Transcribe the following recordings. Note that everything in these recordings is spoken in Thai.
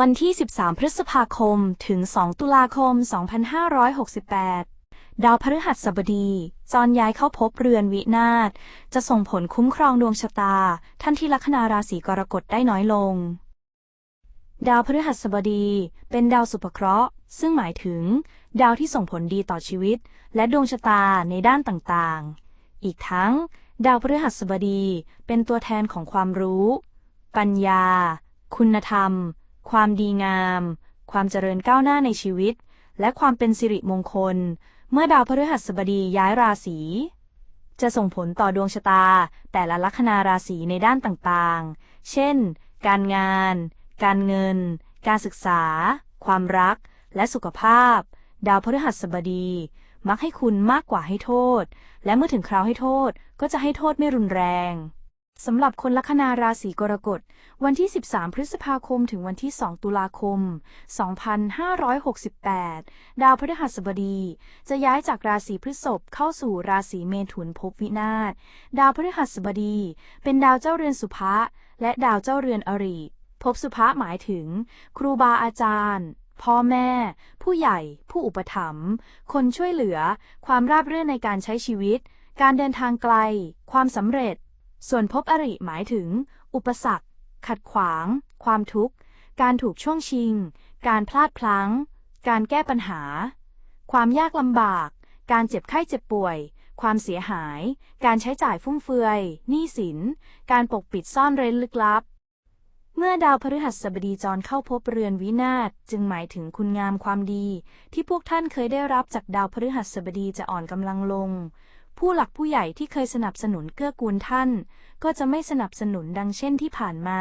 วันที่ 13 พฤษภาคม ถึง 2 ตุลาคม 2568 ดาวพฤหัสบดี จรย้ายเข้าพบเรือนวินาศ จะส่งผลคุ้มครองดวงชะตา ท่านที่ลัคนาราศีกรกฎได้น้อยลง ดาวพฤหัสบดี เป็นดาวสุภเคราะห์ ซึ่งหมายถึง ดาวที่ส่งผลดีต่อชีวิต และดวงชะตาในด้านต่างๆ อีกทั้ง ดาวพฤหัสบดี เป็นตัวแทนของความรู้ ปัญญา คุณธรรม ความดีงาม ความเจริญก้าวหน้าในชีวิต และความเป็นสิริมงคล เมื่อดาวพฤหัสบดีย้ายราศี จะส่งผลต่อดวงชะตา แต่ละลัคนาราศีในด้านต่างๆ เช่น การงาน การเงิน การศึกษา ความรัก และสุขภาพ ดาวพฤหัสบดี มักให้คุณมากกว่าให้โทษ และเมื่อถึงคราวให้โทษก็จะให้โทษไม่รุนแรง สำหรับคนลัคนาราศีกรกฎ วันที่ 13 พฤษภาคมถึงวันที่ 2 ตุลาคม 2568 ดาวพฤหัสบดี จะย้ายจากราศีพฤษภเข้าสู่ราศีเมถุนภพวินาศ ดาวพฤหัสบดี เป็นดาวเจ้าเรือนสุภะและดาวเจ้าเรือนอริภพสุภะหมายถึง ครูบาอาจารย์พ่อแม่ ผู้ใหญ่ ผู้อุปถัมภ์คนช่วยเหลือ ความราบรื่นในการใช้ชีวิต การเดินทางไกล ความสำเร็จ ส่วนภพอริหมายถึง อุปสรรค ขัดขวาง ความทุกข์ การถูกช่วงชิง การพลาดพลั้ง การแก้ปัญหา ความยากลำบาก การเจ็บไข้เจ็บป่วย ความเสียหาย การใช้จ่ายฟุ่มเฟือย หนี้สิน การปกปิดซ่อนเร้นลึกลับ เมื่อดาวพฤหัสบดีจรเข้าพบเรือนวินาศจึงหมายถึงคุณงามความดี ที่พวกท่านเคยได้รับจากดาวพฤหัสบดีจะอ่อนกำลังลง ผู้หลักผู้ใหญ่ที่เคยสนับสนุนเกื้อกูลท่าน ก็จะไม่สนับสนุนดังเช่นที่ผ่านมา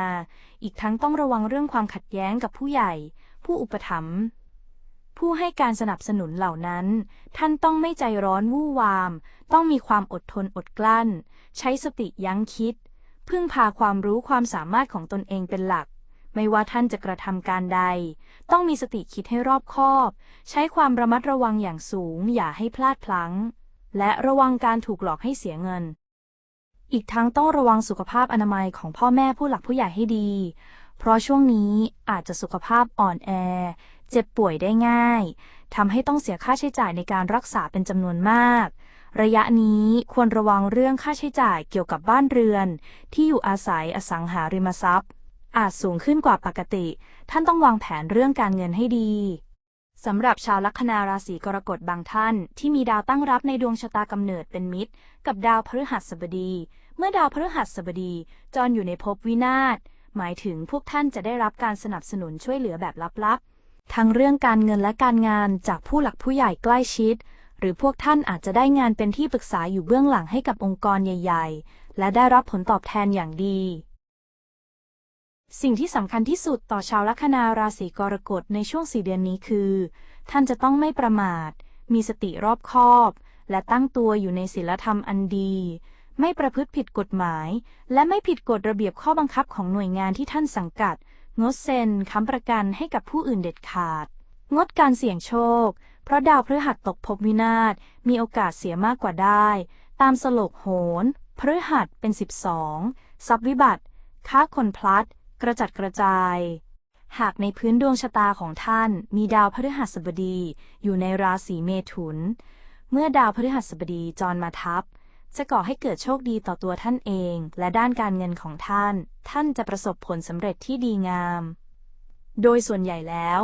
อีกทั้งต้องระวังเรื่องความขัดแย้งกับผู้ใหญ่ ผู้อุปถัมภ์ผู้ให้การสนับสนุนเหล่านั้น ท่านต้องไม่ใจร้อนวู่วาม ต้องมีความอดทนอดกลั้น ใช้สติยั้งคิด พึ่งพาความรู้ความสามารถของตนเองเป็นหลักไม่ว่าท่านจะกระทำการใด ต้องมีสติคิดให้รอบคอบ ใช้ความระมัดระวังอย่างสูง อย่าให้พลาดพลั้ง และระวังการถูกหลอกให้เสียเงิน อีกทั้งต้องระวังสุขภาพอนามัยของพ่อแม่ผู้หลักผู้ใหญ่ให้ดี เพราะช่วงนี้อาจจะสุขภาพอ่อนแอ เจ็บป่วยได้ง่ายทำให้ต้องเสียค่าใช้จ่ายในการรักษาเป็นจำนวนมาก ระยะนี้ควรระวังเรื่องค่าใช้จ่ายเกี่ยวกับบ้านเรือน ที่อยู่อาศัยอสังหาริมทรัพย์ อาจสูงขึ้นกว่าปกติ ท่านต้องวางแผนเรื่องการเงินให้ดี สำหรับชาวลัคนาราศีกรกฎบางท่าน ที่มีดาวตั้งรับในดวงชะตากำเนิดเป็นมิตร กับดาวพฤหัสบดี เมื่อดาวพฤหัสบดี จรออยู่ในภพวินาศหมายถึงพวกท่านจะได้รับการสนับสนุนช่วยเหลือแบบลับๆ ทั้งเรื่องการเงินและการงานจากผู้หลักผู้ใหญ่ใกล้ชิด หรือพวกท่านอาจจะได้งานเป็นที่ปรึกษาอยู่เบื้องหลังให้กับองค์กรใหญ่ ๆ และได้รับผลตอบแทนอย่างดี สิ่งที่สำคัญที่สุดต่อชาวลัคนาราศีกรกฎในช่วงสี่เดือนนี้คือ ท่านจะต้องไม่ประมาท มีสติรอบคอบ และตั้งตัวอยู่ในศีลธรรมอันดี ไม่ประพฤติผิดกฎหมาย และไม่ผิดกฎระเบียบข้อบังคับของหน่วยงานที่ท่านสังกัด งดเซ็นค้ำประกันให้กับผู้อื่นเด็ดขาด งดการเสี่ยงโชค เพราะดาวพฤหัสตกภพวินาศมีโอกาสเสียมากกว่าได้ ตามสโลกโหนพฤหัสเป็นสิบสองทรัพย์วิบัติ ค้าคนพลัด กระจัดกระจาย หากในพื้นดวงชะตาของท่านมีดาวพฤหัสบดีอยู่ในราศีเมถุน เมื่อดาวพฤหัสบดีจรมาทับ จะก่อให้เกิดโชคดีต่อตัวท่านเอง และด้านการเงินของท่าน ท่านจะประสบผลสำเร็จที่ดีงามโดยส่วนใหญ่แล้ว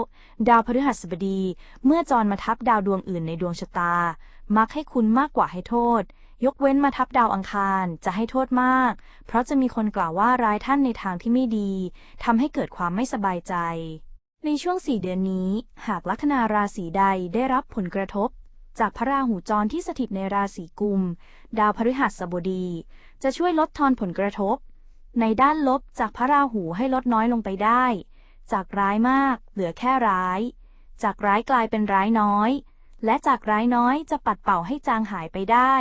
ดาวพฤหัสบดี เมื่อจรมาทับดาวดวงอื่นในดวงชะตา มักให้คุณมากกว่าให้โทษ ยกเว้นมาทับดาวอังคารจะให้โทษมาก เพราะจะมีคนกล่าวว่าร้ายท่านในทางที่ไม่ดีทำให้เกิดความไม่สบายใจ ในช่วงสี่เดือนนี้ หากลัคนาราศีใดได้รับผลกระทบ จากพระราหูจรที่สถิตในราศีกุม ดาวพฤหัสบดี จะช่วยลดทอนผลกระทบ ในด้านลบจากพระราหูให้ลดน้อยลงไปได้ จากร้ายมาก เหลือแค่ร้าย จากร้ายกลายเป็นร้ายน้อยและจากร้ายน้อยจะปัดเป่าให้จางหายไปได้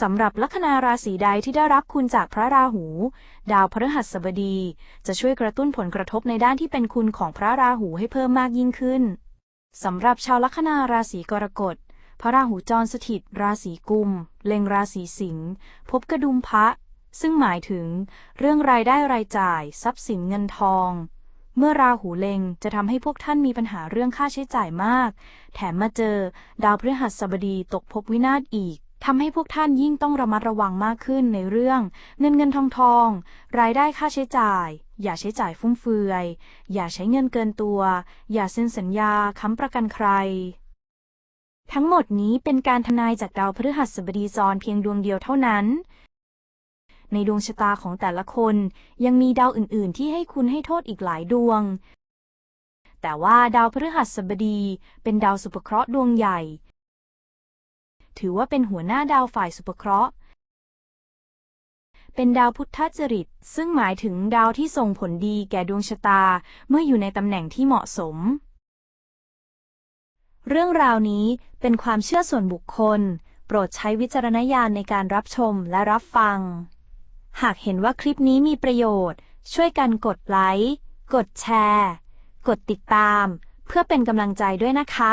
สำหรับลัคนาราศีใดที่ได้รับคุณจากพระราหู ดาวพฤหัสบดี จะช่วยกระตุ้นผลกระทบในด้านที่เป็นคุณของพระราหูให้เพิ่มมากยิ่งขึ้นสำหรับชาวลัคนาราศีกรกฎ พระราหูจรสถิต ราศีกุม เล็งราศีสิงห์พบกระดุมพระ ซึ่งหมายถึง เรื่องรายได้รายจ่าย ทรัพย์สินเงินทอง เมื่อราหูเล็งจะทำให้พวกท่านมีปัญหาเรื่องค่าใช้จ่ายมาก แถมมาเจอ ดาวพฤหัสบดีตกภพวินาศอีก ทำให้พวกท่านยิ่งต้องระมัดระวังมากขึ้นในเรื่อง เงินเงินทองทอง รายได้ค่าใช้จ่าย อย่าใช้จ่ายฟุ่มเฟือย อย่าใช้เงินเกินตัว อย่าเซ็นสัญญาค้ำประกันใคร ทั้งหมดนี้เป็นการทนายจากดาวพฤหัสบดีจรเพียงดวงเดียวเท่านั้นในดวงชะตาของแต่ละคนยังมีดาวอื่น ๆ ที่ให้คุณให้โทษอีกหลายดวง แต่ว่าดาวพฤหัสบดีเป็นดาวสุภเคราะห์ดวงใหญ่ ถือว่าเป็นหัวหน้าดาวฝ่ายสุภเคราะห์ เป็นดาวพุทธจริต ซึ่งหมายถึงดาวที่ส่งผลดีแก่ดวงชะตา เมื่ออยู่ในตำแหน่งที่เหมาะสม เรื่องราวนี้เป็นความเชื่อส่วนบุคคล โปรดใช้วิจารณญาณในการรับชมและรับฟัง หากเห็นว่าคลิปนี้มีประโยชน์ ช่วยกันกดไลค์ กดแชร์ กดติดตาม เพื่อเป็นกำลังใจด้วยนะคะ